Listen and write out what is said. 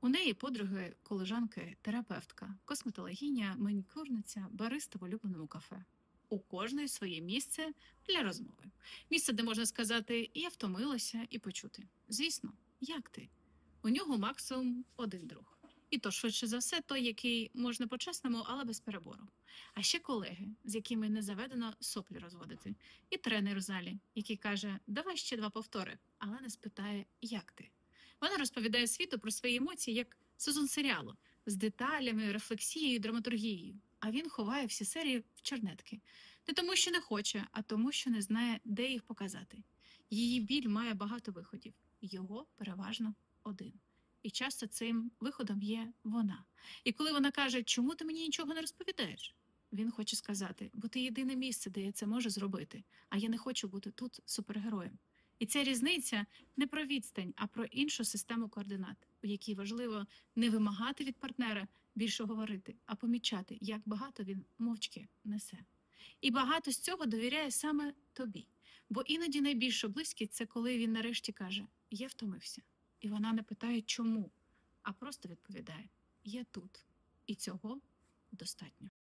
У неї подруги, колежанки, терапевтка, косметологиня, манікюрниця, бариста в улюбленому кафе. У кожної своє місце для розмови. Місце, де можна сказати, я втомилася і почути. Звісно, як ти? У нього максимум один друг. І то швидше за все, той, який можна по-чесному, але без перебору. А ще колеги, з якими не заведено соплі розводити, і тренер у залі, який каже: Давай ще два повтори, але не спитає, як ти. Вона розповідає світу про свої емоції як сезон серіалу з деталями, рефлексією, драматургією. А він ховає всі серії в чернетки. Не тому, що не хоче, а тому, що не знає, де їх показати. Її біль має багато виходів, його переважно один. І часто цим виходом є вона. І коли вона каже, чому ти мені нічого не розповідаєш? Він хоче сказати, бо ти єдине місце, де я це можу зробити, а я не хочу бути тут супергероєм. І ця різниця не про відстань, а про іншу систему координат, у якій важливо не вимагати від партнера більше говорити, а помічати, як багато він мовчки несе. І багато з цього довіряє саме тобі. Бо іноді найбільша близькість це коли він нарешті каже: Я втомився. І вона не питає, чому, а просто відповідає: Я тут. І цього достатньо.